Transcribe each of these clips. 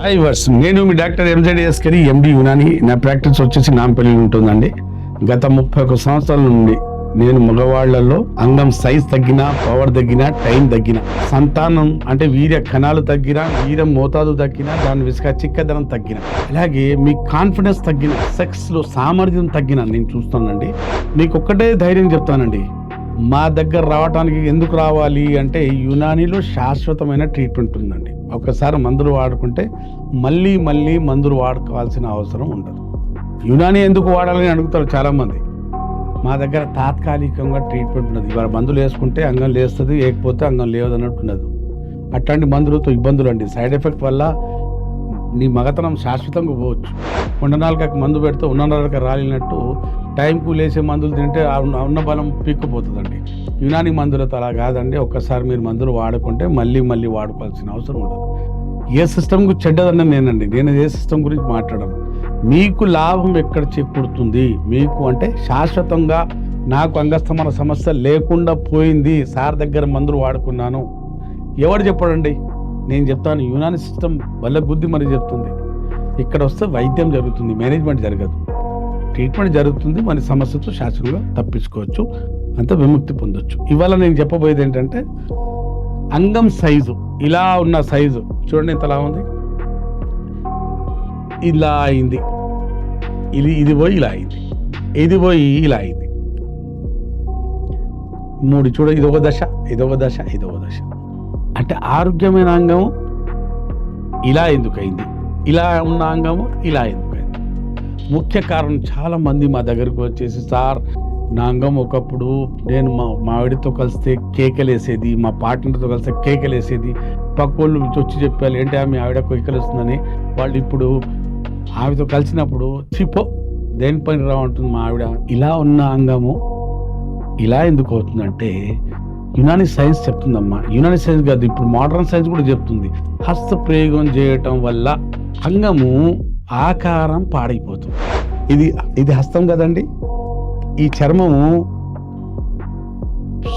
Hi verse నేను మీ doctor ఎంజెడిఎస్ కరి ఎండి యునాని. నా ప్రాక్టీస్ వచ్చేసి నాంపల్లి ఉంటుందండి. గత ముప్పై ఒక సంవత్సరాల నుండి నేను మగవాళ్ళలో అంగం సైజ్ తగ్గినా పవర్ తగ్గినా టైం తగ్గిన సంతానం అంటే వీర్య కణాలు తగ్గినా వీర్యం మోతాదు తగ్గినా దాని విసుక చిక్కదనం తగ్గిన అలాగే మీ కాన్ఫిడెన్స్ తగ్గిన సెక్స్లో సామర్థ్యం తగ్గిన నేను చూస్తానండి. మీకు ఒక్కటే ధైర్యం చెప్తానండి. మా దగ్గర రావడానికి ఎందుకు రావాలి అంటే యునానీలో శాశ్వతమైన ట్రీట్మెంట్ ఉందండి. ఒకసారి మందులు వాడుకుంటే మళ్ళీ మళ్ళీ మందులు వాడుకోవాల్సిన అవసరం ఉండదు. యునానీ ఎందుకు వాడాలని అడుగుతారు చాలామంది. మా దగ్గర తాత్కాలికంగా ట్రీట్మెంట్ ఉన్నది. ఇవాళ మందులు వేసుకుంటే అంగం లేస్తుంది లేకపోతే అంగం లేదు అన్నట్టు ఉండదు అట్లాంటి మందులతో ఇబ్బందులు అండి. సైడ్ ఎఫెక్ట్ వల్ల నీ మగతనం శాశ్వతంగా పోవచ్చు. ఉన్న మందు పెడితే ఉన్న రాలినట్టు టైంకు లేసే మందులు తింటే ఉన్న- ఉన్న బలం పీక్కుపోతుందండి. యునాని మందులతో అలా కాదండి. ఒక్కసారి మీరు మందులు వాడుకుంటే మళ్ళీ మళ్ళీ వాడుకోవాల్సిన అవసరం ఉండదు. ఏ సిస్టమ్కు చెడ్డదన్న నేనండి. నేను ఏ సిస్టమ్ గురించి మాట్లాడను. మీకు లాభం ఎక్కడ చేకూరుతుంది? మీకు అంటే శాశ్వతంగా నాకు అంగస్తమన సమస్య లేకుండా పోయింది. సార్ దగ్గర మందులు వాడుకున్నాను. ఎవరు చెప్పడండి? నేను చెప్తాను. యునాని సిస్టమ్ వల్ల బుద్ధి మరి చెప్తుంది. ఇక్కడ వస్తే వైద్యం జరుగుతుంది. మేనేజ్మెంట్ జరగదు. ట్రీట్మెంట్ జరుగుతుంది మన సమస్యతో శాశ్వతంగా తప్పించుకోవచ్చు అంత విముక్తి పొందొచ్చు. ఇవాళ నేను చెప్పబోయేది ఏంటంటే అంగం సైజు ఇలా ఉన్న సైజు. చూడండి ఇంతలా ఉంది ఇలా అయింది. ఇది ఇది పోయి ఇలా అయింది. ఇది పోయి ఇలా అయింది. మూడు చూడ ఇదొక దశ ఇదొక దశ ఇదొక దశ. అంటే ఆరోగ్యమైన అంగము ఇలా ఎందుకు అయింది ఇలా ఉన్న అంగము ఇలా ఎందుకు అయింది. ముఖ్య కారణం చాలా మంది మా దగ్గరకు వచ్చేసి సార్ నా అంగం ఒకప్పుడు నేను మా మావిడితో కలిస్తే కేకలేసేది మా పార్ట్నర్తో కలిస్తే కేకలేసేది. పక్కోళ్ళు వచ్చి చెప్పాలి ఏంటి ఆమె ఆవిడ కేకలేస్తుందని? వాళ్ళు ఇప్పుడు ఆమెతో కలిసినప్పుడు చిపో దేని పని రావంటుంది మా ఆవిడ. ఇలా ఉన్న అంగము ఇలా ఎందుకు అవుతుందంటే యునాని సైన్స్ చెప్తుందమ్మా. యునాని సైన్స్ కాదు ఇప్పుడు మోడర్న్ సైన్స్ కూడా చెప్తుంది. హస్త ప్రయోగం చేయటం వల్ల అంగము ఆకారం పాడైపోతుంది. ఇది ఇది హస్తం కదండి? ఈ చర్మము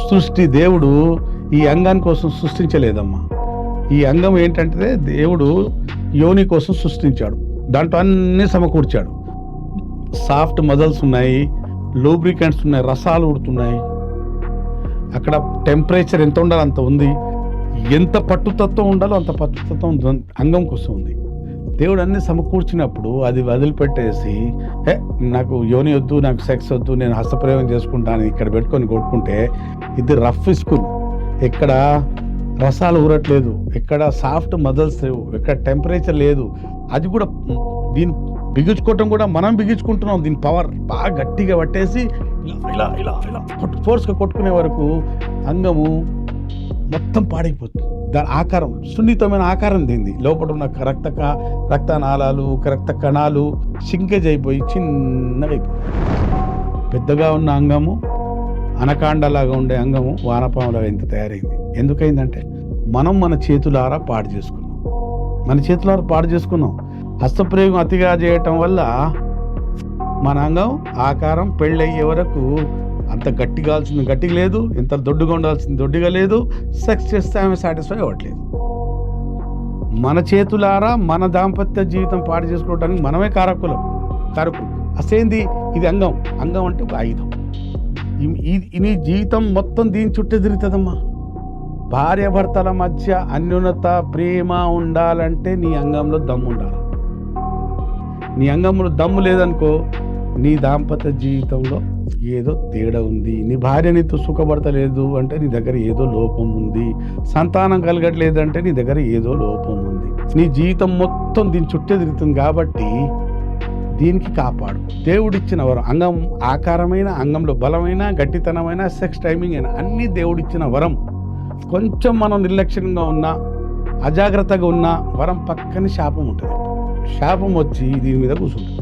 సృష్టి దేవుడు ఈ అంగాని కోసం సృష్టించలేదమ్మా. ఈ అంగం ఏంటంటే దేవుడు యోని కోసం సృష్టించాడు. దాంట్లో అన్ని సమకూర్చాడు. సాఫ్ట్ మజల్స్ ఉన్నాయి లూబ్రికెంట్స్ ఉన్నాయి రసాలు ఉడుతున్నాయి. అక్కడ టెంపరేచర్ ఎంత ఉండాలో అంత ఉంది. ఎంత పట్టుతత్వం ఉండాలో అంత పట్టుతత్వం అంగం కోసం ఉంది. దేవుడు అన్ని సమకూర్చినప్పుడు అది వదిలిపెట్టేసి ఏ నాకు యోని వద్దు నాకు సెక్స్ వద్దు నేను హస్తప్రయోగం చేసుకుంటాను ఇక్కడ పెట్టుకొని కొట్టుకుంటే ఇది రఫ్ స్కూల్ ఇక్కడ రసాలు ఊరట్లేదు. ఇక్కడ సాఫ్ట్ మజల్స్ లేవు. ఇక్కడ టెంపరేచర్ లేదు. అది కూడా దీని బిగించుకోవటం కూడా మనం బిగించుకుంటున్నాం. దీని పవర్ బాగా గట్టిగా పట్టేసి ఇలా ఇలా ఇలా ఫోర్స్గా కొట్టుకునే వరకు అంగము మొత్తం పాడైపోతుంది. దాని ఆకారం సున్నితమైన ఆకారం దీనిది? లోపల ఉన్న రక్త రక్తనాళాలు రక్త కణాలు సింకజైపోయి అయిపోయి పెద్దగా ఉన్న అంగము అనకాండలాగా ఉండే అంగము వానపాములాగా ఇంత తయారైంది. ఎందుకైందంటే మనం మన చేతులారా పాడు చేసుకున్నాం. మన చేతులారా పాడు చేసుకున్నాం. హస్తప్రయోగం అతిగా చేయటం వల్ల మన అంగం ఆకారం పెళ్ళయ్యే వరకు అంత గట్టిగా కావాల్సింది గట్టిగా లేదు ఇంత దొడ్డుగా ఉండాల్సింది దొడ్డిగా లేదు సెక్స్ చేస్తే ఆమె సాటిస్ఫై అవ్వట్లేదు. మన చేతులారా మన దాంపత్య జీవితం పాడు చేసుకోవడానికి మనమే కారకులం. కారకులు అసేంది? ఇది అంగం. అంగం అంటే ఒక ఆయుధం. నీ జీవితం మొత్తం దీని చుట్టే తిరుగుతుందమ్మా. భార్యభర్తల మధ్య అన్యోన్యత ప్రేమ ఉండాలంటే నీ అంగంలో దమ్ము ఉండాలి. నీ అంగంలో దమ్ము లేదనుకో నీ దాంపత్య జీవితంలో ఏదో తేడా ఉంది. నీ భార్య నీతో సుఖపడతలేదు అంటే నీ దగ్గర ఏదో లోపం ఉంది. సంతానం కలగట్లేదంటే నీ దగ్గర ఏదో లోపం ఉంది. నీ జీవితం మొత్తం దీని చుట్టే తిరుగుతుంది కాబట్టి దీనికి కాపాడు. దేవుడిచ్చిన వరం అంగం ఆకారమైన అంగంలో బలమైన గట్టితనమైన సెక్స్ టైమింగ్ అయినా అన్నీ దేవుడిచ్చిన వరం. కొంచెం మనం నిర్లక్ష్యంగా ఉన్నా అజాగ్రత్తగా ఉన్నా వరం పక్కన శాపం ఉంటుంది. శాపం వచ్చి దీని మీద కూర్చుంటుంది.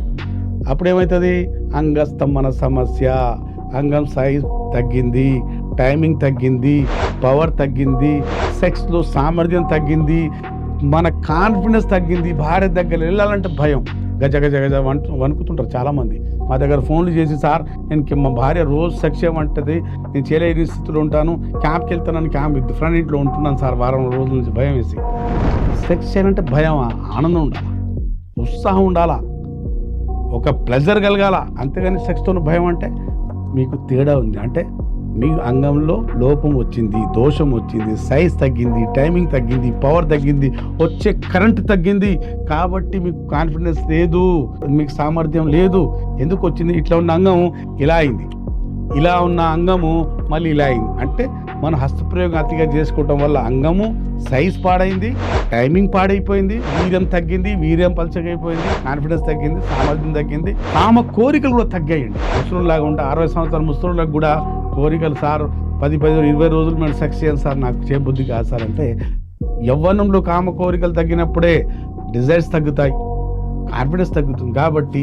అప్పుడు ఏమవుతుంది అంగస్తంభన సమస్య. అంగం సైజ్ తగ్గింది టైమింగ్ తగ్గింది పవర్ తగ్గింది సెక్స్లో సామర్థ్యం తగ్గింది మన కాన్ఫిడెన్స్ తగ్గింది భార్య దగ్గర వెళ్ళాలంటే భయం. గజ గజ గజ వంట వణుకుతుంటారు చాలామంది. మా దగ్గర ఫోన్లు చేసి సార్ నేను మా భార్య రోజు సెక్స్ చేయమంటది. నేను చేయలేని స్థితిలో ఉంటాను. క్యాంప్కి వెళ్తానని క్యాంప్ ఫ్రంట్ ఇంట్లో ఉంటున్నాను సార్. వారం రోజుల నుంచి భయం వేసి. సెక్స్ చేయాలంటే భయం ఆనందం ఉండాలి? ఉత్సాహం ఉండాలా? ఒక ప్లెజర్ కలగాల. అంతేగాని సెక్స్తో భయం అంటే మీకు తేడా ఉంది. అంటే మీ అంగంలో లోపం వచ్చింది దోషం వచ్చింది సైజ్ తగ్గింది టైమింగ్ తగ్గింది పవర్ తగ్గింది వచ్చే కరెంట్ తగ్గింది. కాబట్టి మీకు కాన్ఫిడెన్స్ లేదు మీకు సామర్థ్యం లేదు. ఎందుకు వచ్చింది? ఇట్లా ఉన్న అంగం ఇలా అయింది. ఇలా ఉన్న అంగము మళ్ళీ ఇలా అయింది. అంటే మన హస్తప్రయోగం అతిగా చేసుకోవటం వల్ల అంగము సైజ్ పాడైంది టైమింగ్ పాడైపోయింది వీర్యం తగ్గింది వీర్యం పలచగైపోయింది కాన్ఫిడెన్స్ తగ్గింది సామర్థ్యం తగ్గింది. కామ కోరికలు కూడా తగ్గాయండి. ముసలులాగా ఉంటే అరవై సంవత్సరాల ముసలులకు కూడా కోరికలు సార్ పది పది ఇరవై రోజులు మేము సెక్స్ చేయండి సార్ నాకు చేయబుద్ధి కాదు సార్ అంటే యవ్వనంలో కామ కోరికలు తగ్గినప్పుడే డిజైర్స్ తగ్గుతాయి కాన్ఫిడెన్స్ తగ్గుతుంది. కాబట్టి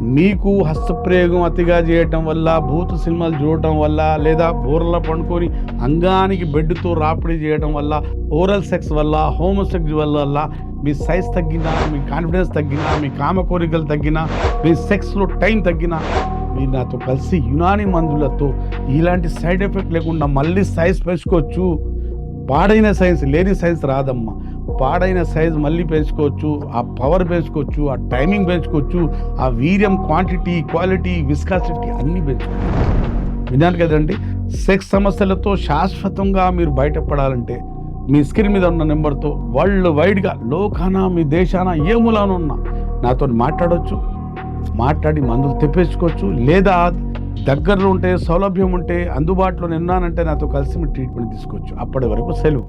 మీకు హస్తప్రయోగం అతిగా చేయటం వల్ల భూత సినిమాలు చూడటం వల్ల లేదా బూరల పండుకొని అంగానికి బెడ్తో రాపిడి చేయడం వల్ల ఓరల్ సెక్స్ వల్ల హోమోసెక్స్ వల్ల మీ సైజ్ తగ్గినా మీ కాన్ఫిడెన్స్ తగ్గినా మీ కామ కోరికలు తగ్గినా మీ సెక్స్లో టైం తగ్గినా మీరు నాతో కలిసి యునాని మందులతో ఇలాంటి సైడ్ ఎఫెక్ట్ లేకుండా మళ్ళీ సైజ్ పెంచుకోవచ్చు. పాడైన సైన్స్ లేని సైన్స్ రాదమ్మా. పాడైన సైజ్ మళ్ళీ పెంచుకోవచ్చు ఆ పవర్ పెంచుకోవచ్చు ఆ టైమింగ్ పెంచుకోవచ్చు ఆ వీర్యం క్వాంటిటీ క్వాలిటీ విస్కాసిటీ అన్నీ పెంచుకోవచ్చు. విన్నాను కదండి సెక్స్ సమస్యలతో శాశ్వతంగా మీరు బయటపడాలంటే మీ స్క్రీన్ మీద ఉన్న నెంబర్తో వరల్డ్ వైడ్గా లోకాన మీ దేశాన ఏ మూలాన నాతో మాట్లాడవచ్చు మాట్లాడి మందులు తెప్పించుకోవచ్చు. లేదా దగ్గరలో ఉంటే సౌలభ్యం ఉంటే అందుబాటులో ఉన్నానంటే నాతో కలిసి మీరు ట్రీట్మెంట్ తీసుకోవచ్చు. అప్పటి వరకు సెలవు.